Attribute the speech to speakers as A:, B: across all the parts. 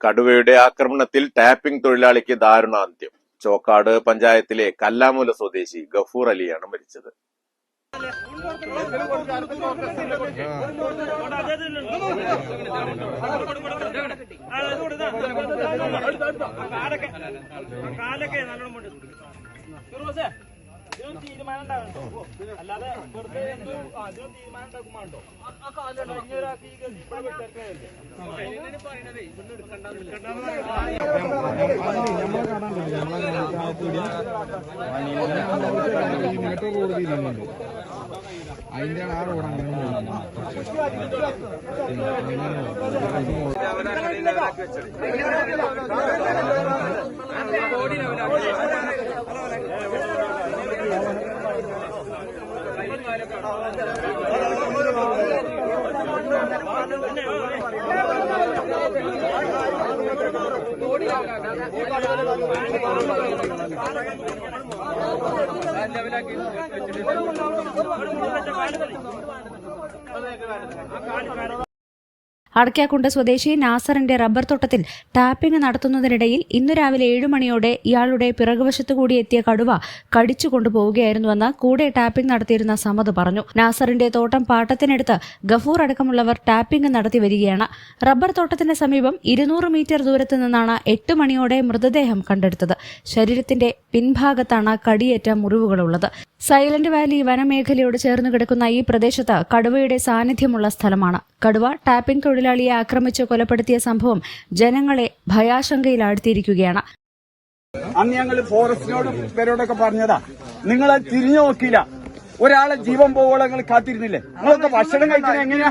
A: കടുവയുടെ ആക്രമണത്തിൽ ടാപ്പിംഗ് തൊഴിലാളിക്ക് ദാരുണാന്ത്യം. ചോക്കാട് പഞ്ചായത്തിലെ കല്ലാമൂല സ്വദേശി ഗഫൂർ അലിയാണ് മരിച്ചത്.
B: തീരുമാനം ഉണ്ടാവണ്ടോ? അല്ലാതെ വെറുതെ എന്തോ ഇതിനൊന്നും തീരുമാനം ഉണ്ടാക്കുമ്പോണ്ടോ ഒരാൾക്ക് ഈ ഗതി ഇവിടെ വിട്ടേക്കല്ലേ?
C: അതിന്റെ ആ റോഡാണ്
D: അടയ്ക്കാക്കുണ്ട് സ്വദേശി നാസറിന്റെ റബ്ബർ തോട്ടത്തിൽ ടാപ്പിംഗ് നടത്തുന്നതിനിടയിൽ ഇന്നു രാവിലെ ഏഴു മണിയോടെ ഇയാളുടെ പിറകുവശത്തു കൂടി എത്തിയ കടുവ കടിച്ചു കൊണ്ടുപോവുകയായിരുന്നുവെന്ന് കൂടെ ടാപ്പിംഗ് നടത്തിയിരുന്ന സമത് പറഞ്ഞു. നാസറിന്റെ തോട്ടം പാട്ടത്തിനെടുത്ത് ഗഫൂർ അടക്കമുള്ളവർ ടാപ്പിംഗ് നടത്തി വരികയാണ്. റബ്ബർ തോട്ടത്തിന് സമീപം ഇരുന്നൂറ് മീറ്റർ ദൂരത്തു നിന്നാണ് എട്ട് മണിയോടെ മൃതദേഹം കണ്ടെടുത്തത്. ശരീരത്തിന്റെ പിൻഭാഗത്താണ് കടിയേറ്റ മുറിവുകളുള്ളത്. സൈലന്റ് വാലി വനമേഖലയോട് ചേർന്ന് കിടക്കുന്ന ഈ പ്രദേശത്ത് കടുവയുടെ സാന്നിധ്യമുള്ള സ്ഥലമാണ്. കടുവ ടാപ്പിംഗ് തൊഴിലാളിയെ ആക്രമിച്ച് കൊലപ്പെടുത്തിയ സംഭവം ജനങ്ങളെ ഭയാശങ്കയിലാഴ്ത്തിയിരിക്കുകയാണ്.
E: അന്ന് ഞങ്ങൾ ഫോറസ്റ്റിനോടും പേരോടൊക്കെ പറഞ്ഞതാ നിങ്ങളെ തിരിഞ്ഞു നോക്കിയില്ല. ഒരാളെ ജീവൻ പോവോളം നിങ്ങൾ കാത്തിരുന്നില്ലേ? നിങ്ങളൊക്കെ ഭക്ഷണം കഴിക്കണേ എങ്ങനെയാ?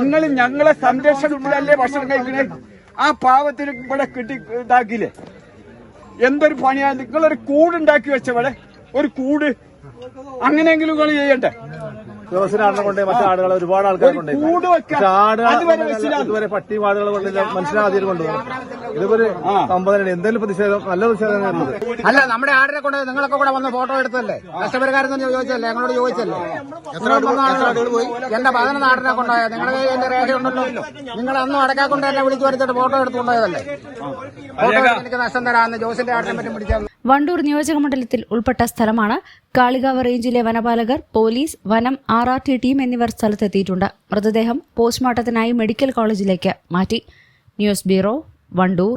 E: നിങ്ങൾ ഞങ്ങളെ സംരക്ഷണത്തിലല്ലേ ഭക്ഷണം കഴിക്കണേ ആ പാവത്തിന് ഇവിടെ കിട്ടി ഇതാക്കിയില്ലേ? എന്തൊരു പണിയാ? നിങ്ങളൊരു കൂടുണ്ടാക്കി വെച്ചവിടെ ഒരു കൂട് അങ്ങനെയെങ്കിലും കളി ചെയ്യണ്ടേ
F: ജോസിനാടിനെ കൊണ്ട് മറ്റു ആടുകൾ ഒരുപാട് ആൾക്കാർ കൊണ്ട്
E: കൂട് വെക്കാൻ അതുവരെ വെച്ചില്ല.
F: ഇതുവരെ പട്ടി ആടുകൾ കൊണ്ടില്ല മനുഷ്യനാദ്യം കൊണ്ടുപോകും ഇതുപോലെ സംബന്ധന എന്തെങ്കിലും പ്രതിഷേധം നല്ല പ്രതിഷേധം
C: അല്ല നമ്മുടെ ആടിനെ കൊണ്ട് നിങ്ങളൊക്കെ കൂടെ വന്ന് ഫോട്ടോ എടുത്തല്ലേ കഷ്ടപരികാരം തന്നെ ചോദിച്ചല്ലേ ഞങ്ങളോട് ചോദിച്ചല്ലേ എത്ര ആടുകൾ പോയി? എന്റെ പതിനൊന്ന് ആടിനെ കൊണ്ടായ നിങ്ങളുടെ എന്റെ രേഖ ഉണ്ടല്ലോ. നിങ്ങൾ അന്നും അടക്കാക്കൊണ്ട് എന്നെ വിളിച്ചു വരുത്തിട്ട് ഫോട്ടോ എടുത്തുകൊണ്ടായതല്ലേ ഫോട്ടോ എനിക്ക് നഷ്ടം തരാമെന്ന് ജോസിന്റെ ആടിനെ പറ്റി പിടിച്ചാൽ
D: വണ്ടൂർ നിയോജക മണ്ഡലത്തിൽ ഉൾപ്പെട്ട സ്ഥലമാണ് കാളികാവ് റേഞ്ചിലെ വനപാലകർ പോലീസ് വനം ആർ ആർ ടി ടീം എന്നിവർ സ്ഥലത്തെത്തിയിട്ടുണ്ട്. മൃതദേഹം പോസ്റ്റ്മോർട്ടത്തിനായി മെഡിക്കൽ കോളേജിലേക്ക് മാറ്റി. News bureau Wandoor.